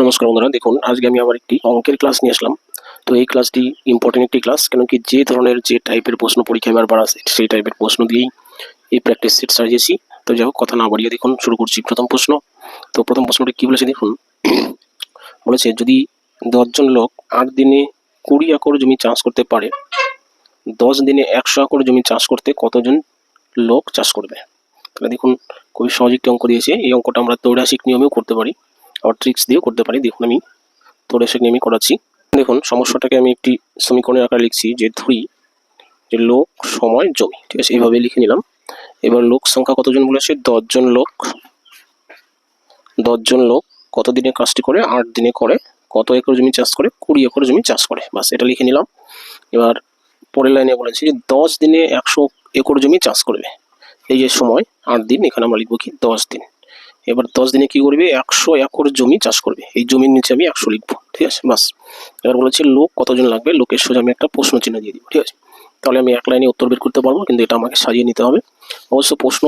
নমস্কার বন্ধুরা, দেখুন, আজকে আমি আবার একটি অঙ্কের ক্লাস নিয়ে আসলাম। তো এই ক্লাসটি ইম্পর্টেন্ট একটি ক্লাস কেন কি যে ধরনের যে টাইপের প্রশ্ন পরীক্ষায় বারবার আসে, সেই টাইপের প্রশ্ন দিয়েই এই প্র্যাকটিস সেট সাজিয়েছি তো যাই হোক, কথা না বাড়িয়ে দেখুন, শুরু করছি প্রথম প্রশ্ন। তো প্রথম প্রশ্নটি কী বলেছে দেখুন? বলেছে, যদি দশজন লোক আট দিনে কুড়ি একর জমি চাষ করতে পারে, দশ দিনে একশো একর জমি চাষ করতে কতজন লোক চাষ করবে? তাহলে দেখুন, খুবই সহজ একটি অঙ্ক দিয়েছে। এই অঙ্কটা আমরা তৈরাসিক নিয়মেও করতে পারি। আবার ট্রিক্স দিয়েও করতে পারি। দেখুন আমি তৈরাসিক নিয়মে করাচ্ছি। দেখুন, সমস্যাটাকে আমি একটি সমীকরণের আকারে লিখছি, যে ধরি, যে লোক, সময়, জমি। ঠিক আছে, এইভাবে লিখে নিলাম। এবার লোক সংখ্যা কতজন বলেছে? দশজন লোক। দশজন লোক কত দিনে কাজটি করে? আট দিনে করে। কত একর জমি চাষ করে? কুড়ি একর জমি চাষ করে। বাস এটা লিখে নিলাম। এবার পরের লাইনে বলেছি যে দশ দিনে একশো একর জমি চাষ করবে। এই যে সময়, আট দিন, এখানে আমরা লিখব কি? দশ দিন। এবার দশ দিনে কি করবে? একশো একর জমি চাষ করবে। এই জমির নিচে আমি একশো লিখব, ঠিক আছে? বাস এবার বলেছি লোক কতজন লাগবে? লোকের সোজা আমি একটা প্রশ্ন চিহ্ন দিয়ে দিব, ঠিক আছে? তাহলে আমি এক লাইনে উত্তর বের করতে পারব, কিন্তু এটা আমাকে সাজিয়ে নিতে হবে। অবশ্য প্রশ্ন,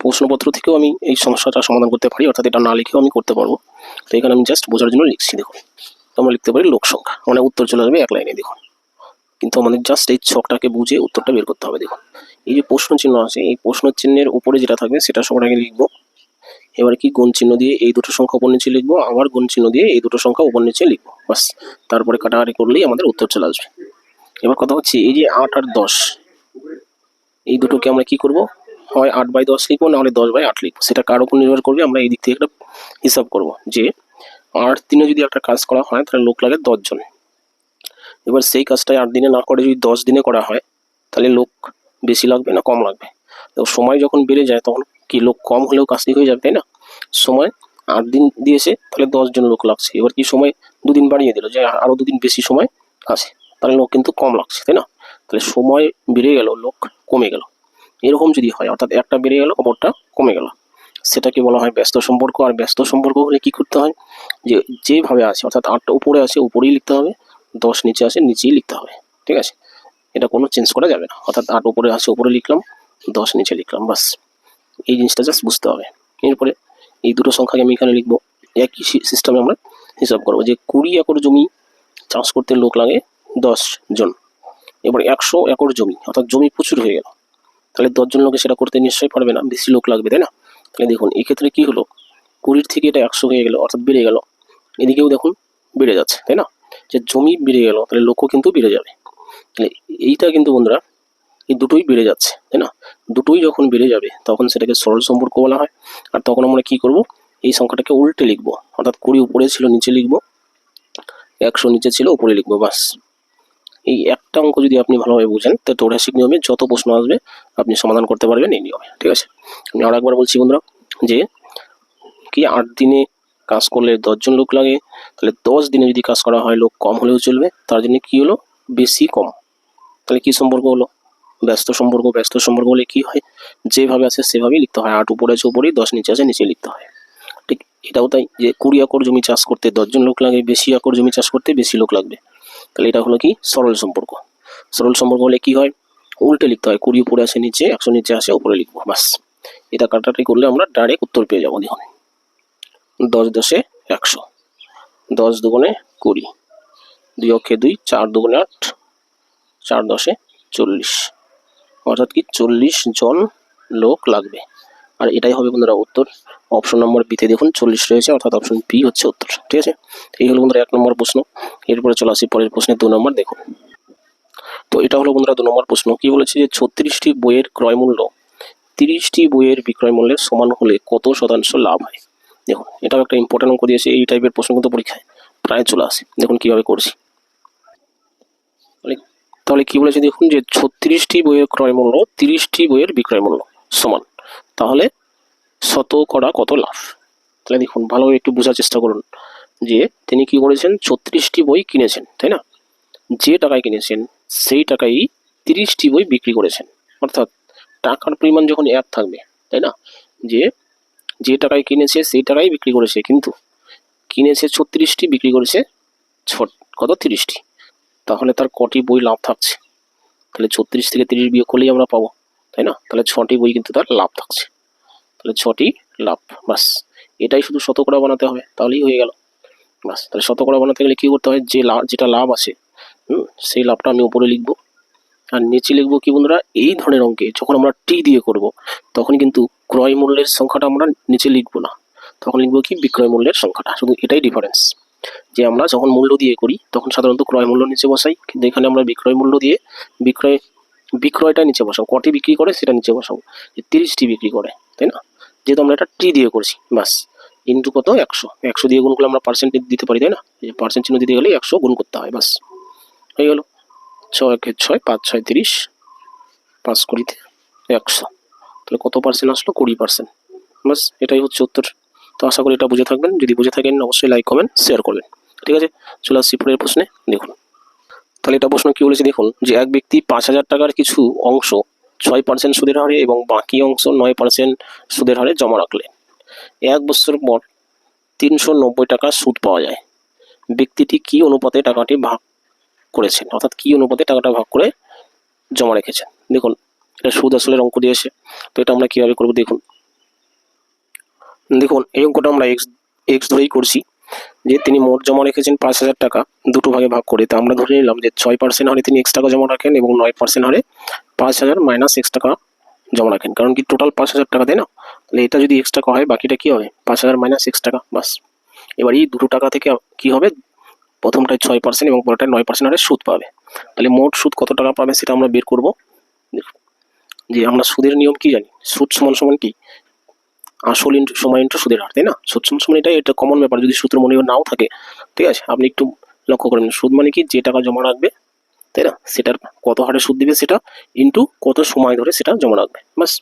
প্রশ্নপত্র থেকেও আমি এই সমস্যাটা সমাধান করতে পারি, অর্থাৎ এটা না লিখেও আমি করতে পারব। তো এখানে আমি জাস্ট বোঝার জন্য লিখছি, দেখুন। তো আমরা লিখতে পারি লোক সংখ্যা। মানে উত্তর চলে যাবে এক লাইনে, দেখুন। কিন্তু আমাদের জাস্ট এই ছকটাকে বুঝে উত্তরটা বের করতে হবে, দেখুন। এই যে প্রশ্ন চিহ্ন আছে, এই প্রশ্ন চিহ্নের উপরে যেটা থাকবে, সেটা সবার আগে লিখব। এবার কি গুণ চিহ্ন দিয়ে এই দুটো সংখ্যা উপর নিচে লিখব? আবার গুণ চিহ্ন দিয়ে এই দুটো সংখ্যা উপর নিচে লিখব। বাস, তারপরে কাটাকাটি করলেই আমাদের উত্তর চলে আসবে। এবার কথা হচ্ছে এই যে আট আর দশ, এই দুটোকে আমরা কি করব? হয় আট বাই দশ লিখব, নাহলে দশ বাই আট লিখব। সেটা কার উপর নির্ভর করবে? আমরা এই দিক থেকে একটা হিসাব করব যে আট দিনে যদি একটা কাজ করা হয়, তাহলে লোক লাগে দশজন এবার সেই কাজটাই আট দিনে না করে যদি দশ দিনে করা হয়, তাহলে লোক বেশি লাগবে না কম লাগবে? তো সময় যখন বেড়ে যায়, তখন কি লোক কম হলেও কাজটি হয়ে যাবে, তাই না? সময় আট দিন দিয়েছে, তাহলে দশজন লোক লাগছে। এবার কি সময় দুদিন বাড়িয়ে দিল, যে আরও দুদিন বেশি সময় আছে, তাহলে লোক কিন্তু কম লাগছে, তাই না? তাহলে সময় বেড়ে গেল, লোক কমে গেল। এরকম যদি হয়, অর্থাৎ একটা বেড়ে গেল, অপরটা কমে গেল। সেটাকে বলা হয় ব্যস্ত সম্পর্ক, আর ব্যস্ত সম্পর্ক হলে কি করতে হয়? যে যেভাবে আছে, অর্থাৎ আটটা উপরে আছে, উপরেই লিখতে হবে, দশ নিচে আছে, নিচেই লিখতে হবে, ঠিক আছে? এটা কোনো চেঞ্জ করা যাবে না। অর্থাৎ আট উপরে আছে, উপরে লিখলাম, দশ নিচে লিখলাম বাস এই জিনিসটা জাস্ট বুঝতে হবে। এরপরে এই দুটো সংখ্যাকে আমি এখানে লিখব। একই সিস্টেমে আমরা হিসাব করব যে কুড়ি একর জমি চাষ করতে লোক লাগে দশ জন। এবার একশো একর জমি, অর্থাৎ জমি প্রচুর হয়ে গেল। তাহলে দশজন লোকে সেটা করতে নিশ্চয়ই পারবে না, বেশি লোক লাগবে, তাই না? তাহলে দেখুন, এক্ষেত্রে কি হলো? কুড়ির থেকে এটা একশো হয়ে গেল, অর্থাৎ বেড়ে গেল। এদিকেও দেখুন, বেড়ে যাচ্ছে, তাই না? যে জমি বেড়ে গেল, তাহলে লোকও কিন্তু বেড়ে যাবে। তাহলে এইটা কিন্তু বন্ধুরা এই দুটোই বেড়ে যাচ্ছে, তাই না? দুটোই যখন বেড়ে যাবে, তখন সেটাকে সরল সম্পর্ক বলা হয়। আর তখন আমরা কি করব? এই সংখ্যাটাকে উল্টে লিখব, অর্থাৎ কুড়ি উপরে ছিল, নিচে লিখব, একশো নিচে ছিল, উপরে লিখব বাস এই একটা অঙ্ক যদি আপনি ভালোভাবে বুঝেন, তো তৌরাসিক নিয়মে যত প্রশ্ন আসবে, আপনি সমাধান করতে পারবেন, এই নিয়মে, ঠিক আছে? আমি আর একবার বলছি, বন্ধুরা, যে কি আট দিনে কাজ করলে দশজন লোক লাগে, তাহলে দশ দিনে যদি কাজ করা হয়, লোক কম হলেও চলবে, তার জন্য কি হলো? বেশি কম। তাহলে কি সম্পর্ক হলো? ব্যস্ত সম্পর্ক ব্যস্ত সম্পর্ক হলে কি হয়? যেভাবে আছে সেভাবেই লিখতে হয়। আট উপরে আছে উপরেই, দশ নিচে আছে নিচে লিখতে হয়। ঠিক এটাও তাই যে কুড়ি একর জমি চাষ করতে দশজন লোক লাগে, বেশি একর জমি চাষ করতে বেশি লোক লাগবে। তাহলে এটা হলো কি? সরল সম্পর্ক। সরল সম্পর্ক হলে কি হয়? উল্টে লিখতে হয়। কুড়ি উপরে আসে নিচে, একশো নিচে আসে উপরে লিখব, বাস। এটা কাটাটি করলে আমরা ডাইরেক্ট উত্তর পেয়ে যাব দেখুন দশ দশে একশো। দশ দুগুণে কুড়ি। দুই অক্ষে দুই, চার দুগুণে আট, চার দশে চল্লিশ। অর্থাৎ কি চল্লিশ জন লোক লাগবে। আর এটাই হবে বন্ধুরা উত্তর। অপশন নম্বর বিতে দেখুন, চল্লিশ রয়েছে, অর্থাৎ অপশন বি হচ্ছে উত্তর, ঠিক আছে? এই হলো বন্ধুরা এক নম্বর প্রশ্ন। এরপরে চলে আসি পরের প্রশ্নে, দু নম্বর দেখুন। তো এটা হলো বন্ধুরা দু নম্বর প্রশ্ন। কি বলেছে যে ছত্রিশটি বইয়ের ক্রয় মূল্য, তিরিশটি বইয়ের বিক্রয় মূল্যের সমান হলে কত শতাংশ লাভ হয়? দেখুন, এটাও একটা ইম্পর্টেন্ট অঙ্ক দিয়েছে, এই টাইপের প্রশ্ন কিন্তু পরীক্ষায় প্রায় চলে আসে। দেখুন কীভাবে করছি। তাহলে- কি বলেছে দেখুন যে ছত্রিশটি বইয়ের ক্রয় মূল্য, তিরিশটি বইয়ের বিক্রয় মূল্য, সমান। তাহলে শত করা কত লাভ? তাহলে দেখুন ভালোভাবে একটু বোঝার চেষ্টা করুন যে তিনি কি করেছেন? ছত্রিশটি বই কিনেছেন, তাই না? যে টাকায় কিনেছেন, সেই টাকায় তিরিশটি বই বিক্রি করেছেন। অর্থাৎ টাকার পরিমাণ যখন এক থাকবে, তাই না? যে যে টাকায় কিনেছে, সেই টাকায় বিক্রি করেছে, কিন্তু কিনেছে ছত্রিশটি, বিক্রি করেছে ছ, কত? তিরিশটি। তাহলে তার কটি বই লাভ থাকছে। তাহলে ছত্রিশ থেকে তিরিশ বিয়োগ করলেই আমরা পাবো, তাই না? তাহলে ছটি বই কিন্তু তার লাভ থাকছে। তাহলে ছটি লাভ বাস এটাই শুধু শতকরা বানাতে হবে, তাহলেই হয়ে গেল। বাস তাহলে শতকরা বানাতে গেলে কী করতে হয়? যে লাভ যেটা লাভ আছে, হুম, সেই লাভটা আমি উপরে লিখব। আর নিচে লিখব কি বন্ধুরা? এই ধরনের অঙ্কে যখন আমরা টি দিয়ে করব, তখন কিন্তু ক্রয় মূল্যের সংখ্যাটা আমরা নিচে লিখব না। তখন লিখব কি? বিক্রয় মূল্যের সংখ্যাটা। শুধু এটাই ডিফারেন্স যে আমরা যখন মূল্য দিয়ে করি, তখন সাধারণত ক্রয় মূল্য নিচে বসাই। কিন্তু এখানে আমরা বিক্রয় মূল্য দিয়ে বিক্রয়, বিক্রয়টা নিচে বসাবো। কটি বিক্রি করে সেটা নিচে বসাবো। যে তিরিশটি বিক্রি করে, তাই না? যেহেতু আমরা এটা টি দিয়ে করছি বাস ইন্টু কত? একশো। একশো দিয়ে গুণ করলে আমরা পার্সেন্ট দিতে পারি, তাই না? পার্সেন্ট চিহ্ন দিতে গেলে একশো গুণ করতে হয় বাস হয়ে গেল। ছয় ছয়, পাঁচ ছয় তিরিশ, পাঁচ কুড়িতে একশো। তাহলে কত পার্সেন্ট আসলো? কুড়ি পার্সেন্ট বাস এটাই হচ্ছে উত্তর। তো আশা করি এটা বুঝে থাকবেন। যদি বুঝে থাকেন, অবশ্যই লাইক কমেন্ট শেয়ার করবেন। ঠিক আছে? চলে আসছি পরের প্রশ্নে, দেখুন। তাহলে এটা প্রশ্ন কি বলেছে? দেখুন, যে এক ব্যক্তি পাঁচ হাজার টাকার কিছু অংশ ছয় পার্সেন্ট সুদের হারে এবং বাকি অংশ নয় পার্সেন্ট সুদের হারে জমা রাখলেন। এক বছর পর তিনশো নব্বই টাকা সুদ পাওয়া যায়। ব্যক্তিটি কি অনুপাতে টাকাটি ভাগ করেছেন? অর্থাৎ কি অনুপাতে টাকাটা ভাগ করে জমা রেখেছেন? দেখুন, এটা সুদ আসলে অঙ্ক দিয়েছে। তো এটা আমরা কীভাবে করব? দেখুন। দেখুন, এই অঙ্কটা আমরা এক্স এক্স ধরেই করছি। যে তিনি মোট জমা রেখেছেন পাঁচ হাজার টাকা, দুটো ভাগে ভাগ করে। তা আমরা ধরে নিলাম যে ছয় পার্সেন্ট হারে তিনি এক্স টাকা জমা রাখেন এবং নয় পার্সেন্ট হারে পাঁচ হাজার মাইনাস এক্স টাকা জমা রাখেন। কারণ কি টোটাল পাঁচ হাজার টাকা, তাই না? তাহলে এটা যদি এক্স টাকা হয়, বাকিটা কি হবে? পাঁচ হাজার মাইনাস এক্স টাকা বাস। এবার এই দুটো টাকা থেকে কি হবে? প্রথমটায় ছয় পার্সেন্ট এবং পরেরটায় নয় পার্সেন্ট হারে সুদ পাবে। তাহলে মোট সুদ কত টাকা পাবে সেটা আমরা বের করব? যে আমরা সুদের নিয়ম কি জানি? সুদ সমান সমান কি? আসল ইন্টু সময় ইন্টু সুদের হার, তাই না? সুদ সমান এটাই, এটা কমন ব্যাপার, যদি সূত্র মনে নাও থাকে, ঠিক আছে? আপনি একটু লক্ষ্য করেন, সুদ মানে কি? যে টাকা জমা রাখবে, তাই না? সেটার কত হারে সুদ দিবে সেটা ইন্টু কত সময় ধরে সেটা জমা রাখবে বাস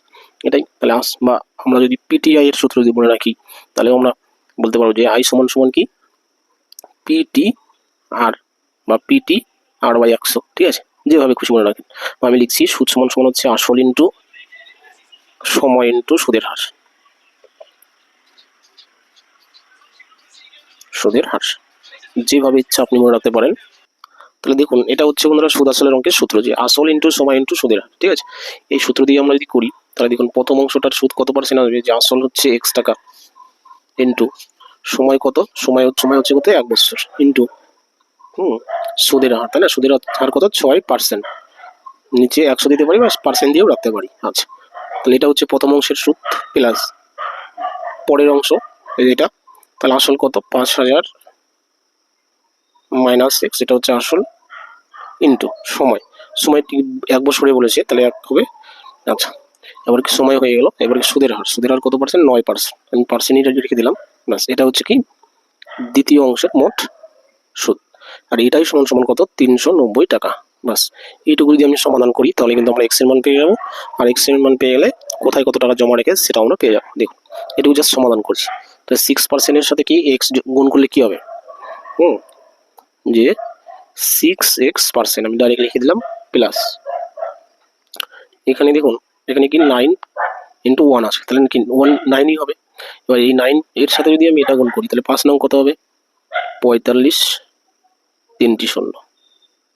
এটাই। তাহলে আস, বা আমরা যদি পিটিআই এর সূত্র যদি মনে রাখি তাহলে আমরা বলতে পারব যে আই সমান সমান কি? পিটি আর বা পিটি আর বাই একশো, ঠিক আছে? যেভাবে খুশি মনে রাখেন। আমি লিখছি, সুদ সমান সমান হচ্ছে আসল ইন্টু সময় ইন্টু সুদের হার। সুদের হার যেভাবে ইচ্ছা আপনি মনে রাখতে পারেন। তাহলে দেখুন, এটা হচ্ছে বন্ধুরা সুদ আসলের অঙ্কের সূত্র যে আসল ইন্টু সময় ইন্টু সুদের হার ঠিক আছে? এই সূত্র দিয়ে আমরা যদি করি, তাহলে দেখুন, প্রথম অংশটার সুদ কত পার্সেন্ট আসবে? যে আসল হচ্ছে এক্স টাকা ইন্টু সময় কত? সময় সময় হচ্ছে কত এক বছর ইন্টু হুম, সুদের হার, তাই না? সুদের হার কত? ছয় পার্সেন্ট নিচে একশো দিতে পারি বা পার্সেন্ট দিয়েও রাখতে পারি। আচ্ছা তাহলে এটা হচ্ছে প্রথম অংশের সুদ প্লাস পরের অংশ এটা। তাহলে আসল কত? পাঁচ হাজার মাইনাস এক্স এটা হচ্ছে আসল ইন্টু সময়। সময় এক বছরে বলেছে, তাহলে এক হবে। আচ্ছা এবার কি সময় হয়ে গেল? এবার কি সুদের হার? সুদের হার কত পার্সেন্ট নয় পার্সেন্ট আমি পার্সেন্টটা রেখে দিলাম। ব্যাস, এটা হচ্ছে কি? দ্বিতীয় অংশের মোট সুদ। আর এটাই সমান সমান কত? তিনশো নব্বই টাকা। বাস এইটুকু যদি আমি সমাধান করি, তাহলে কিন্তু আমরা এক্সের মান পেয়ে যাব। আর এক্সের মান পেয়ে গেলে কোথায় কত টাকা জমা রেখে সেটা আমরা পেয়ে যাব। দেখুন, এটুকু জাস্ট সমাধান করছি। তো সিক্স পার্সেন্টের সাথে কি এক্স গুণ করলে কি হবে? হুম, যে সিক্স এক্স পার্সেন্ট আমি ডাইরেক্ট লিখে দিলাম প্লাস এখানে দেখুন, এখানে কি নাইন ইন্টু ওয়ান আছে, তাহলে কি ওয়ান নাইনই হবে। এবার এই নাইন এর সাথে যদি আমি এটা গুণ করি, তাহলে পাঁচ নং কত হবে? পঁয়তাল্লিশ তিনটি শূন্য।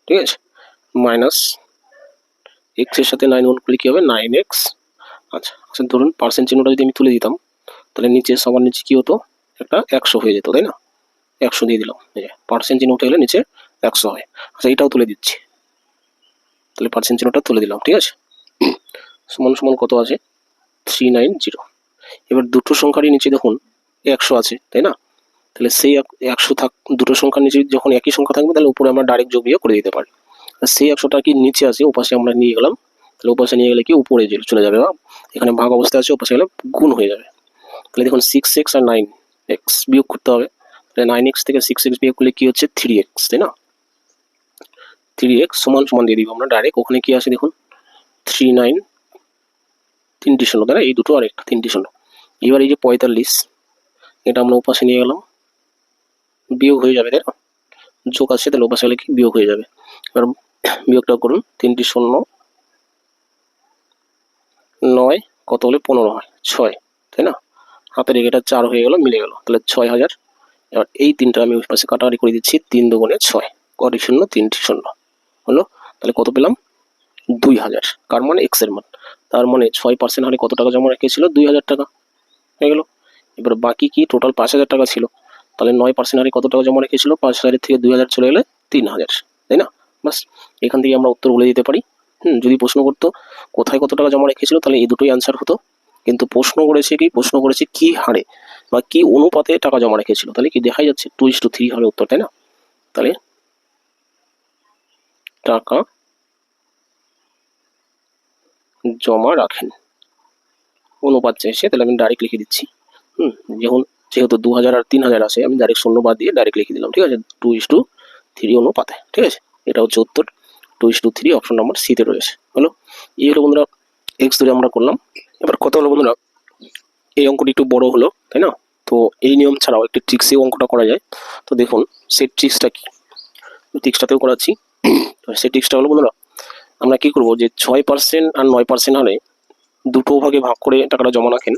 ঠিক আছে? মাইনাস এক্সের সাথে নাইন গুণ করলে কী হবে? নাইন এক্স আচ্ছা আচ্ছা ধরুন পার্সেন্ট চিহ্নটা যদি আমি তুলে দিতাম তাহলে নিচে সবার নিচে কী হতো? একটা একশো হয়ে যেত, তাই না? একশো দিয়ে দিলাম পার্সেন্ট চিহ্ন উঠে গেলে নিচে একশো হয়। আচ্ছা এটাও তুলে দিচ্ছি। তাহলে পার্সেন্ট চিহ্নটা তুলে দিলাম, ঠিক আছে? সমান সমান কত আছে? থ্রি নাইন জিরো এবার দুটো সংখ্যারই নিচে দেখুন, একশো আছে, তাই না? তাহলে সেই এক- একশো থাক, দুটো সংখ্যার নিচে যখন একই সংখ্যা থাকবে, তাহলে উপরে আমরা ডাইরেক্ট যোগ করে দিতে পারি। আর সেই একশোটা কি নিচে আছে? ওপাশে আমরা নিয়ে গেলাম, তাহলে ওপাশে নিয়ে গেলে কি উপরে চলে যাবে, বা এখানে ভাগ অবস্থায় আছে, ওপাশে গেলে গুণ হয়ে যাবে। তাহলে দেখুন সিক্স এক্স আর নাইন এক্স বিয়োগ করতে হবে। তাহলে নাইন এক্স থেকে সিক্স এক্স বিয়োগ করলে কী হচ্ছে? থ্রি এক্স তাই না? থ্রি এক্স সমান সমান দিয়ে দিব আমরা ডাইরেক্ট ওখানে কি আছে দেখুন? থ্রি নাইন তিনটি শূন্য তাই না? এই দুটো আর একটা তিনটি শূন্য এবার এই যে পঁয়তাল্লিশ, এটা আমরা ওপাশে নিয়ে গেলাম। বিয়োগ হয়ে যাবে, তাই না? যোগ আছে, তাহলে ওপাশে গেলে কি? বিয়োগ হয়ে যাবে। এবার বিয়োগটা করুন তিনটি শূন্য নয়, কত হলে? পনেরো হয়, ছয়, তাই না? হাতের এগেটা চার হয়ে গেল, মিলে গেল। তাহলে ছয় হাজার। এবার এই তিনটা আমি ওই পাশে কাটাকাটি করে দিচ্ছি, তিন দুগুণে ছয়। কটি শূন্য তিনটি শূন্য। হলো? তাহলে কত পেলাম? দুই হাজার। কার মানে? এক্সের মান। তার মানে ছয় পার্সেন্ট হারে কত টাকা জমা রেখেছিল? দুই হাজার টাকা। হয়ে গেল। এবার বাকি কি? টোটাল পাঁচ হাজার টাকা ছিল। তাহলে নয় পার্সেন্ট হারে কত টাকা জমা রেখেছিল? পাঁচ হাজারের থেকে দুই হাজার চলে গেলে তিন হাজার। তাই না? বাস, এখান থেকে আমরা উত্তর বলে দিতে পারি। হুম, যদি প্রশ্ন করতো কোথায় কত টাকা জমা রেখেছিল, তাহলে এই দুটোই অ্যান্সার হতো। কিন্তু প্রশ্ন করেছে কি? প্রশ্ন করেছে কি হারে? বা কি অনুপাতে টাকা জমা রেখেছিল? তাহলে কি দেখা যাচ্ছে? টু ইস টু থ্রি হবে উত্তর, তাই না? তাহলে টাকা জমা রাখেন। অনুপাত চাইছে, তাহলে আমি ডাইরেক্ট লিখে দিচ্ছি। হুম, যখন যেহেতু দু হাজার আর তিন হাজার আছে আমি ডাইরেক্ট শূন্য বাদ দিয়ে ডাইরেক্ট লিখে দিলাম, ঠিক আছে? টু ইস টু থ্রি অনুপাতে, ঠিক আছে? এটা হচ্ছে উত্তর। Two is to three option number সিতে রয়েছে। হলো? এই হলো বন্ধুরা এক্স ধরে আমরা করলাম। এবার কত হলো বন্ধুরা, এই অঙ্কটি একটু বড় হলো, তাই না? তো এই নিয়ম ছাড়াও একটি ট্রিক্সেও অঙ্কটা করা যায়। তো দেখুন, সেই ট্রিক্সটা কি? ট্রিক্সটাতেও করাচ্ছি। তো সেই ট্রিক্সটা হলো বন্ধুরা, আমরা কি করব যে ছয় পার্সেন্ট আর নয় পার্সেন্ট হলে দুটো ভাগে ভাগ করে টাকাটা জমা রাখেন,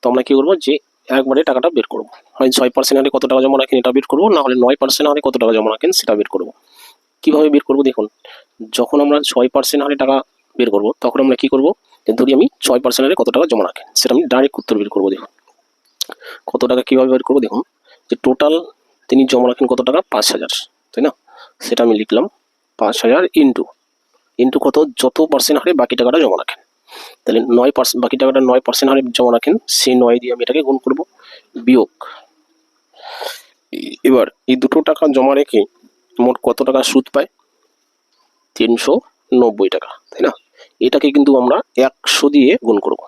তো আমরা কি করব যে একবারে টাকাটা বের করব। হয় ছয় পার্সেন্ট হলে কত টাকা জমা রাখেন এটা বের করব, না হলে নয় পার্সেন্ট হলে কত টাকা জমা রাখেন সেটা বের করব। কীভাবে বের করব দেখুন, যখন আমরা ছয় পার্সেন্ট হারে টাকা বের করব, তখন আমরা কি করব যে ধরি আমি ছয় পার্সেন্ট হারে কত টাকা জমা রাখেন সেটা আমি ডাইরেক্ট উত্তর বের করব, দেখুন। কত টাকা কীভাবে বের করব, দেখুন, যে টোটাল তিনি জমা রাখেন কত টাকা? পাঁচ হাজার, তাই না? সেটা আমি লিখলাম পাঁচ হাজার ইন্টু ইন্টু কত? যত পার্সেন্ট হারে বাকি টাকাটা জমা রাখেন। তাহলে নয় পার্সেন্ট বাকি টাকাটা নয় পার্সেন্ট হারে জমা রাখেন, সেই নয় দিয়ে আমি এটাকে গুণ করব, বিয়োগ। এবার এই দুটো টাকা জমা রেখে মোট কত টাকা সুদ পায়? তিনশো নব্বই টাকা, তাই না? এটাকে কিন্তু আমরা একশো দিয়ে গুণ করব।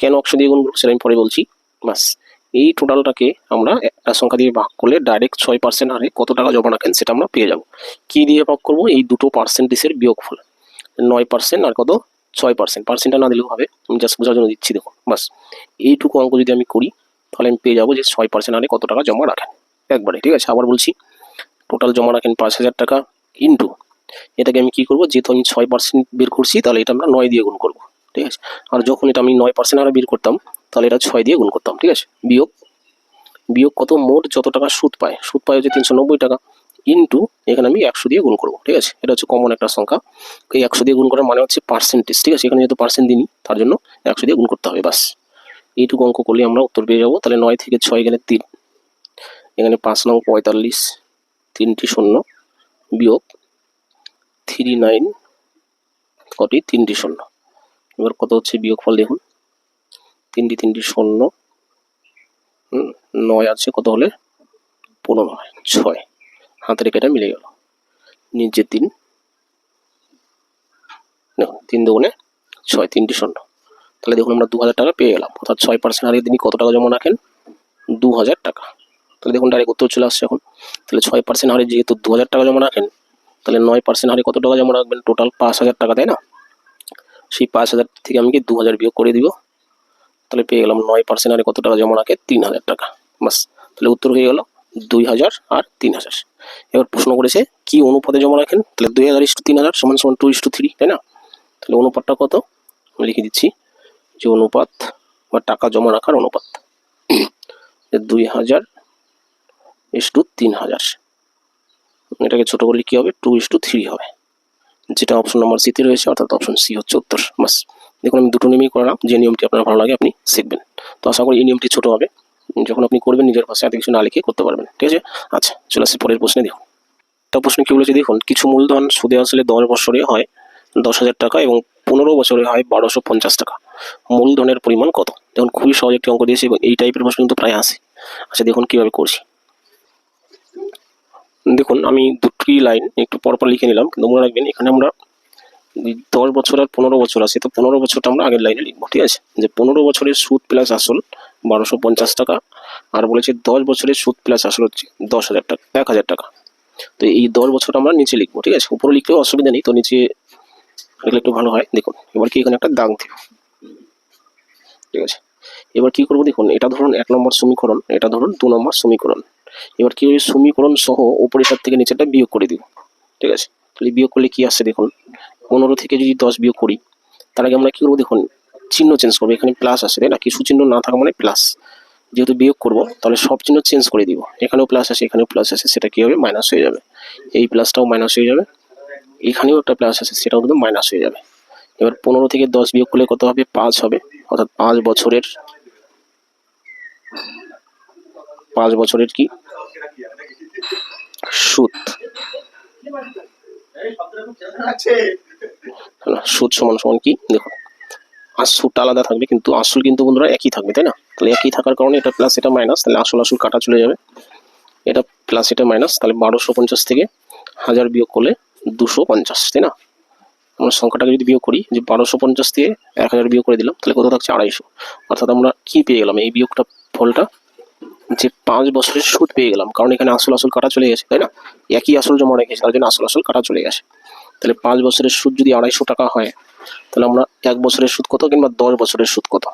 কেন একশো দিয়ে গুণ করব সেটা আমি পরে বলছি। বাস এই টোটালটাকে আমরা একটা সংখ্যা দিয়ে ভাগ করলে ডাইরেক্ট ছয় পার্সেন্ট হারে কত টাকা জমা রাখেন সেটা আমরা পেয়ে যাব। কি দিয়ে ভাগ করব? এই দুটো পার্সেন্টেজের বিয়োগফল। নয় পার্সেন্ট আর কত? ছয় পার্সেন্ট পার্সেন্টটা না দিলেও হবে। আমি জাস্ট বোঝার জন্য দিচ্ছি দেখুন বাস এইটুকু অঙ্ক যদি আমি করি, তাহলে আমি পেয়ে যাব যে ছয় পার্সেন্ট হারে কত টাকা জমা রাখেন। একবারে, ঠিক আছে? আবার বলছি টোটাল জমা রাখেন পাঁচ হাজার টাকা? ইন্টু এটাকে আমি কি করব? যেহেতু আমি ছয় পার্সেন্ট বের করছি, তাহলে এটা আমরা নয় দিয়ে গুণ করব, ঠিক আছে? আর যখন এটা আমি নয় পার্সেন্ট হারে বের করতাম, তাহলে এটা ছয় দিয়ে গুণ করতাম, ঠিক আছে? বিয়োগ বিয়োগ কত? মোট যত টাকা সুদ পায় সুদ পায় হচ্ছে তিনশো নব্বই টাকা ইন্টু এখানে আমি একশো দিয়ে গুণ করব, ঠিক আছে? এটা হচ্ছে কমন একটা সংখ্যা। এই একশো দিয়ে গুণ করার মানে হচ্ছে পার্সেন্টেজ ঠিক আছে? এখানে যেহেতু পার্সেন্ট দিনই তার জন্য একশো দিয়ে গুণ করতে হবে, বাস। এইটুকু অঙ্ক করলে আমরা উত্তর পেয়ে যাব। তাহলে নয় থেকে ছয় গেলে তিন। এখানে পাঁচ নং পঁয়তাল্লিশ, তিনটি শূন্য, বিয়োগ থ্রি নাইন কটি? তিনটি শূন্য। এবার কত হচ্ছে বিয়োগফল দেখুন। তিনটি তিনটি শূন্য। নয় আছে, কত হলে? পনেরো হয়, ছয়। হাতের রেখাটা মিলে গেল। নিচে তিন। দেখুন, তিন দুগুণে ছয়, তিনটি শূন্য। তাহলে দেখুন আমরা দু হাজার টাকা পেয়ে গেলাম। অর্থাৎ ছয় পার্সেন্ট হারিয়ে তিনি কত টাকা জমা রাখেন? দু হাজার টাকা। তাহলে দেখুন ডাইরেক্ট উত্তর চলে আসছে এখন। তাহলে ছয় পার্সেন্ট হারে যেহেতু দু হাজার টাকা জমা রাখেন তাহলে নয় পার্সেন্ট হারে কত টাকা জমা রাখবেন? টোটাল পাঁচ হাজার টাকা, তাই না? সেই পাঁচ হাজার থেকে আমি কি দু হাজার বিয়োগ করে দিব? তাহলে পেয়ে গেলাম নয় পার্সেন্ট হারে কত টাকা জমা রাখে? তিন হাজার টাকা। বাস, তাহলে উত্তর হয়ে গেল দুই হাজার আর তিন হাজার। এবার প্রশ্ন করেছে, কি অনুপাতে জমা রাখেন? তাহলে দুই হাজার ইস্টু তিন হাজার সমান সমান টু ইস্টু থ্রি তাই না? তাহলে অনুপাতটা কত? আমি লিখে দিচ্ছি, যে অনুপাত বা টাকা জমা রাখার অনুপাত। দুই হাজার ইস্টু তিন হাজার। এটাকে ছোট করলে কি হবে? টু ইস্টু থ্রি হবে। যেটা অপশন নাম্বার সিতে রয়েছে, অর্থাৎ অপশন সি হচ্ছে উত্তর। বাস, দেখুন আমি দুটো নিয়মই করলাম, যে নিয়মটি আপনার ভালো লাগে আপনি শিখবেন। তো আশা করি এই নিয়মটি ছোটো হবে। যখন আপনি করবেন, নিজের পাশে এত কিছু না লিখে করতে পারবেন। ঠিক আছে? আচ্ছা চলে আসছি পরের প্রশ্নে, দেখুন। একটা প্রশ্ন কী বলেছে? দেখুন, কিছু মূলধন সুদে আসলে দশ বছরে হয় দশ হাজার টাকা এবং পনেরো বছরে হয় বারোশো পঞ্চাশ টাকা। মূলধনের পরিমাণ কত? দেখুন, খুবই সহজ একটি অঙ্ক দিয়েছে এবং এই টাইপের প্রশ্ন কিন্তু প্রায় আসে। আচ্ছা দেখুন কীভাবে করছি। দেখুন, আমি দুটি লাইন একটু পরপর লিখে নিলাম, কিন্তু মনে রাখবেন, এখানে আমরা দশ বছর আর পনেরো বছর আছে, তো পনেরো বছরটা আমরা আগের লাইনে লিখব, ঠিক আছে? যে পনেরো বছরের সুদ প্লাস আসল বারোশো পঞ্চাশ টাকা, আর বলেছে দশ বছরের সুদ প্লাস আসল হচ্ছে দশ হাজার টাকা, এক হাজার টাকা। তো এই দশ বছরটা আমরা নিচে লিখব, ঠিক আছে? উপরে লিখলেও অসুবিধা নেই, তো নিচে লিখলে একটু ভালো হয়। দেখুন, এবার কি এখানে একটা দাগ দিব ঠিক আছে? এবার কি করব দেখুন, এটা ধরুন এক নম্বর সমীকরণ, এটা ধরুন দু নম্বর সমীকরণ। এবার কি সমীকরণ সহ উপরেটার থেকে নিচেরটা বিয়োগ করে দিব। ঠিক আছে? তাহলে বিয়োগ করলে কি আসছে দেখুন? পনেরো থেকে যদি দশ বিয়োগ করি, তার আগে আমরা কি করব দেখুন? চিহ্ন চেঞ্জ করব। এখানে প্লাস আছে তাই না? কিছু চিহ্ন না থাকা মানে প্লাস যেহেতু বিয়োগ করব, তাহলে সব চিহ্ন চেঞ্জ করে দিব। এখানেও প্লাস আছে এখানেও প্লাস আছে সেটা কি হবে? মাইনাস হয়ে যাবে। এই প্লাসটাও মাইনাস হয়ে যাবে। এখানেও একটা প্লাস আছে সেটাও কিন্তু মাইনাস হয়ে যাবে। এবার পনেরো থেকে দশ বিয়োগ করলে কত হবে? পাঁচ হবে। অর্থাৎ পাঁচ বছরের পাঁচ বছরের কি? হলো, সুদ সমান সমান কি? দেখুন আর সুদটা আলাদা থাকবে কিন্তু আসল কিন্তু বন্ধুরা একই থাকবে তাই না? তাহলে একই থাকার কারণে এটা প্লাস এটা মাইনাস তাহলে আসল আসল কাটা চলে যাবে। এটা প্লাস এটা মাইনাস তাহলে বারোশো পঞ্চাশ থেকে হাজার বিয়োগ করলে দুশো পঞ্চাশ তাই না? আমরা সংখ্যাটাকে যদি বিয়োগ করি যে বারোশো পঞ্চাশ থেকে এক হাজার বিয়োগ করে দিলাম তাহলে কত থাকছে? আড়াইশো। অর্থাৎ আমরা কি পেয়ে গেলাম? এই বিয়োগটা ফলটা যে পাঁচ বছরের সুদ পেয়ে গেলাম, কারণ এখানে আসল আসল কাটা চলে গেছে, তাই না? একই আসল জমা রেখেছে, তার জন্য আসল আসল কাটা চলে গেছে। তাহলে পাঁচ বছরের সুদ যদি আড়াইশো টাকা হয়, তাহলে আমরা এক বছরের সুদ কত কিংবা দশ বছরের সুদ কত?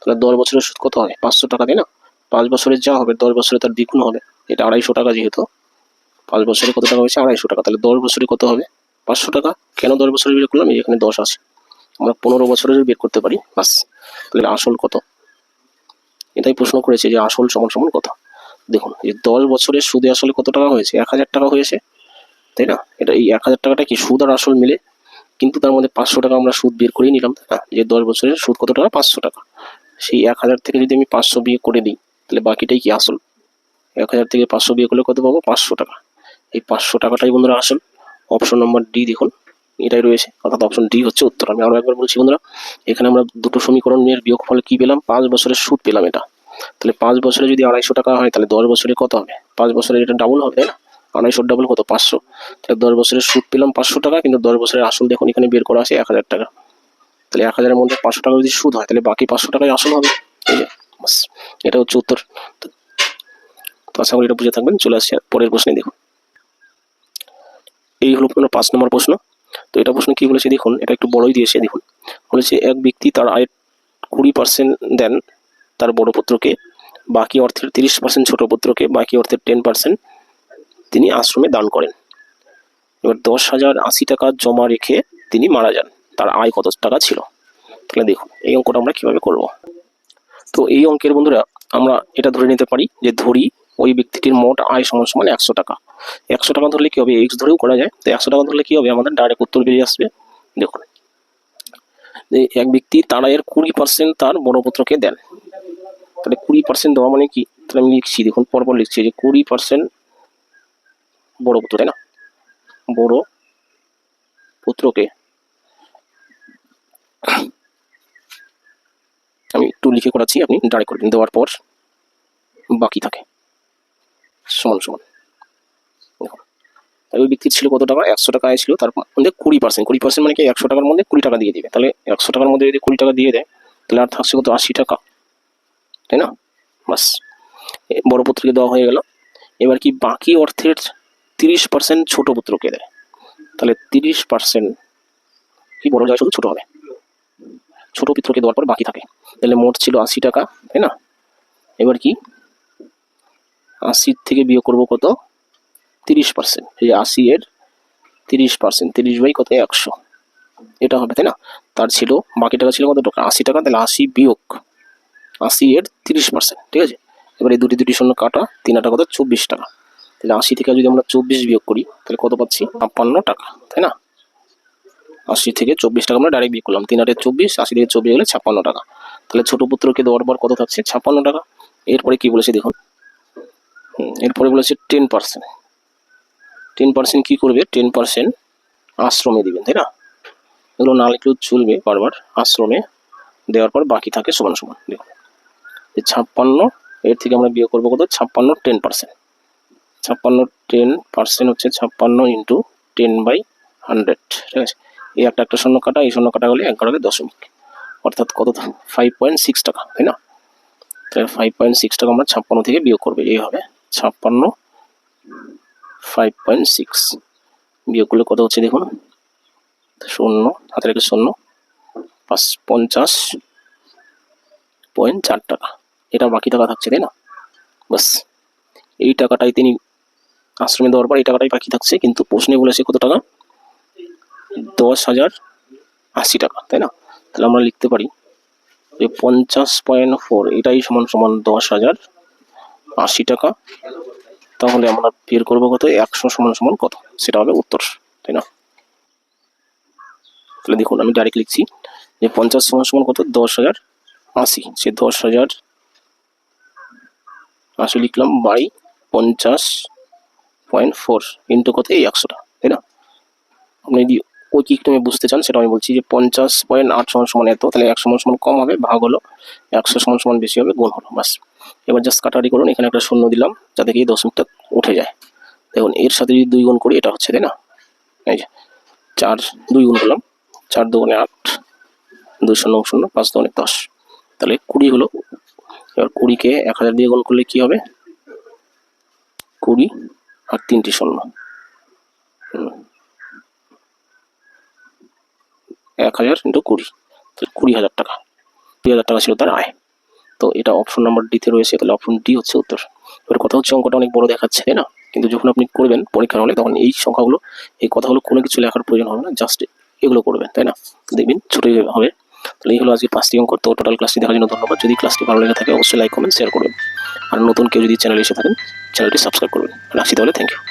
তাহলে দশ বছরের সুদ কত হয়? পাঁচশো টাকা, তাই না? পাঁচ বছরের যা হবে, দশ বছরে তার দ্বিগুণ হবে। এটা আড়াইশো টাকা যেহেতু, পাঁচ বছরে কত টাকা হয়েছে? আড়াইশো টাকা। তাহলে দশ বছরে কত হবে? পাঁচশো টাকা। কেন দশ বছরের বের করলাম? এখানে দশ আছে। আমরা পনেরো বছরের বের করতে পারি। বাস। তাহলে আসল কত? এটাই প্রশ্ন করেছে যে আসল সমান সমান কত দেখুন, এই দশ বছরের সুদে আসলে কত টাকা হয়েছে? এক হাজার টাকা হয়েছে, তাই না? এটা এই এক হাজার টাকাটা কি সুদ আর আসল মিলে? কিন্তু তার মধ্যে পাঁচশো টাকা আমরা সুদ বের করেই নিলাম, তাই না? যে দশ বছরের সুদ কত টাকা? পাঁচশো টাকা। সেই এক হাজার থেকে যদি আমি পাঁচশো বিয়ে করে দিই, তাহলে বাকিটাই কি আসল? এক হাজার থেকে পাঁচশো বিয়ে করলে কত পাবো? পাঁচশো টাকা। এই পাঁচশো টাকাটাই বন্ধুরা আসল। অপশন নম্বর ডি দেখুন, এটাই রয়েছে। অর্থাৎ অপশন ডি হচ্ছে উত্তর। আমি আরও একবার বলছি বন্ধুরা, এখানে আমরা দুটো সমীকরণ সমীকরণের বিয়োগফল কি পেলাম? পাঁচ বছরের সুদ পেলাম এটা। তাহলে পাঁচ বছরে যদি আড়াইশো টাকা হয়, তাহলে দশ বছরে কত হবে? পাঁচ বছরে এটা ডাবল হবে না? আড়াইশোর ডাবল কত? পাঁচশো। তাহলে দশ বছরের সুদ পেলাম পাঁচশো টাকা, কিন্তু দশ বছরের আসল দেখুন, এখানে বের করা আছে এক হাজার টাকা। তাহলে এক হাজারের মধ্যে পাঁচশো টাকা যদি সুদ হয়, তাহলে বাকি পাঁচশো টাকাই আসল হবে। এটা হচ্ছে উত্তর। তো আশা করি এটা বুঝে থাকবেন। চলে আসছে পরের প্রশ্নে দেখুন। এই হলো আপনার পাঁচ নম্বর প্রশ্ন। তো এটা প্রশ্ন কি বলেছে? দেখুন, এটা একটু বড়ই দিয়েছে, দেখুন। বলেছে, এক ব্যক্তি তার আয়ের কুড়ি পার্সেন্ট দেন তার বড় পুত্রকে। বাকি অর্থের তিরিশ পার্সেন্ট ছোট পুত্রকে, বাকি অর্থের টেন পার্সেন্ট তিনি আশ্রমে দান করেন। এবার দশ হাজার আশি টাকা জমা রেখে তিনি মারা যান। তার আয় কত টাকা ছিল? তাহলে দেখুন, এই অঙ্কটা আমরা কীভাবে করব? তো এই অঙ্কের বন্ধুরা, আমরা এটা ধরে নিতে পারি যে ধরি ওই ব্যক্তিটির মোট আয় সমান সমান একশো টাকা। একশো টাকা ধরলে কী হবে? এক্স ধরেও করা যায়। তো একশো টাকা ধরলে কী হবে? আমাদের ডাইরেক্ট উত্তর বেরিয়ে আসবে। দেখুন এক ব্যক্তি তার আয়ের কুড়ি পার্সেন্ট তার বড় পুত্রকে দেন। তাহলে কুড়ি পার্সেন্ট দেওয়া মানে কি? তাহলে আমি লিখছি, দেখুন, পরপর লিখছি যে কুড়ি পার্সেন্ট বড় পুত্র, তাই না? বড় পুত্রকে আমি একটু লিখে করাচ্ছি, আপনি ডাইরেক্ট করবেন দেওয়ার পর বাকি থাকে। সমান সমান। ওই ব্যক্তির ছিল কত টাকা? একশো টাকা ছিল, তার মধ্যে কুড়ি পার্সেন্ট কুড়ি পার্সেন্ট মানে কি? একশো টাকার মধ্যে কুড়ি টাকা দিয়ে দেবে। তাহলে একশো টাকার মধ্যে যদি কুড়ি টাকা দিয়ে দেয়, তাহলে আর থাকছে কত? আশি টাকা। তাই না? বাস। বড় পুত্রকে দেওয়া হয়ে গেল। এবার কি বাকি অর্থের তিরিশ পার্সেন্ট ছোট পুত্রকে দেয়? তাহলে তিরিশ পার্সেন্ট কি বড় যায়? শুধু ছোট হবে। ছোট পুত্রকে দেওয়ার পর বাকি থাকে। তাহলে মোট ছিল আশি টাকা, তাই না? এবার কি? আশির থেকে বিয়োগ করব কত? তিরিশ পার্সেন্ট এই আশি এর তিরিশ পার্সেন্ট তিরিশ বাই কত? একশো। এটা হবে, তাই না? তার ছিল, বাকি টাকা ছিল কত টাকা? আশি টাকা, তাহলে আশি বিয়োগ আশি এর তিরিশ পার্সেন্ট ঠিক আছে? এবার এই দুটি দুটি শূন্য কাটা, তিন আটা কত? চব্বিশ টাকা। তাহলে আশি থেকে যদি আমরা চব্বিশ বিয়োগ করি, তাহলে কত পাচ্ছি? ছাপ্পান্ন টাকা, তাই না? আশি থেকে চব্বিশ টাকা আমরা ডাইরেক্ট বিয়োগ করলাম। তিন আটে চব্বিশ, আশি থেকে চব্বিশ হলে ছাপ্পান্ন টাকা। তাহলে ছোট পুত্রকে দেওয়ার পর কত থাকছে? ছাপ্পান্ন টাকা। এরপরে কি বলেছে দেখুন? এরপরে বলেছে টেন পার্সেন্ট টেন পার্সেন্ট কী করবে? টেন পার্সেন্ট আশ্রমে দিবেন, তাই না? এগুলো না লিখলেও চলবে বারবার। আশ্রমে দেওয়ার পর বাকি থাকে সমান সমান, দেখুন। এই ছাপ্পান্ন, এর থেকে আমরা বিয়োগ করব কত? ছাপ্পান্ন টেন পার্সেন্ট ছাপ্পান্ন টেন পার্সেন্ট হচ্ছে ছাপ্পান্ন ইন্টু টেন বাই হান্ড্রেড ঠিক আছে? এই একটা একটা শূন্য কাটা, এই শূন্য কাটা হলে এক কাটালে দশমিক অর্থাৎ কত? ফাইভ পয়েন্ট সিক্স টাকা, তাই না? তাহলে ফাইভ পয়েন্ট সিক্স টাকা আমরা ছাপ্পান্ন থেকে বিয়োগ করবে, এই হবে ছাপ্পান্ন ফাইভ পয়েন্ট সিক্স বিয়োগ করলে কত হচ্ছে দেখুন? শূন্য হাতে রেখে শূন্য, পাঁচ, পঞ্চাশ পয়েন্ট চার টাকা। এটা বাকি টাকা থাকছে, তাই না? বাস, এই টাকাটাই তিনি আশ্রমে দেওয়ার পর এই টাকাটাই বাকি থাকছে, কিন্তু প্রশ্নে বলেছে কত টাকা? দশ হাজার আশি টাকা, তাই না? তাহলে আমরা লিখতে পারি যে পঞ্চাশ পয়েন্ট ফোর, এটাই সমান সমান দশ হাজার আশি টাকা। তাহলে আমরা বের করব কত? একশো সমান সমান কত? সেটা হবে উত্তর, তাই না? তাহলে দেখুন, আমি ডাইরেক্ট লিখছি যে পঞ্চাশ সমান সমান কত? দশ হাজার আশি। সে দশ হাজার আসলে লিখলাম বাই পঞ্চাশ পয়েন্ট ফোর ইন্টু কত? এই একশোটা, তাই না? আপনি যদি ওই কি তুমি বুঝতে চান, সেটা আমি বলছি যে পঞ্চাশ পয়েন্ট আট সমান সমান এত, তাহলে একশো সমান সমান কম হবে, ভাগ হলো, একশো সমান সমান বেশি হবে, গুণ হলো বাস এবার জাস্ট কাটারি করুন, এখানে একটা শূন্য দিলাম, যাতে কি দশমিকটা উঠে যায়। দেখুন, এর সাথে যদি দুই গুণ করি, এটা হচ্ছে, তাই না? এই যে, চার, দুই গুণ করলাম, চার দুগুণে আট, দুই শূন্য শূন্য, পাঁচ দুগুণে দশ। তাহলে কুড়ি হলো এবার কুড়িকে এক হাজার দিয়ে গুণ করলে কি হবে? কুড়ি আর তিনটি শূন্য এক হাজার ইন্টু কুড়ি। তাহলে কুড়ি হাজার টাকা। কুড়ি হাজার টাকা ছিল তার আয়। তো এটা অপশন নাম্বার ডিতে রয়েছে, তাহলে অপশন ডি হচ্ছে উত্তর। এবার কথা হচ্ছে অঙ্কটা অনেক বড় দেখাচ্ছে, তাই না? কিন্তু যখন আপনি করবেন পরীক্ষার হলে, তখন এই সংখ্যাগুলো, এই কথাগুলো কোনো কিছু লেখার প্রয়োজন হবে না, জাস্ট এগুলো করবেন, তাই না? দেখবেন ছোটোই হবে। তাহলে এই হলো আজকে পাঁচটি অঙ্ক। তো টোটাল ক্লাসটি দেখার জন্য ধন্যবাদ। যদি ক্লাসটি ভালো লেগে থাকে, অবশ্যই লাইক কমেন্ট শেয়ার করবেন। আর নতুন কেউ যদি চ্যানেলে এসে থাকেন চ্যানেলটি সাবস্ক্রাইব করবেন। রাখছি তাহলে থ্যাংক ইউ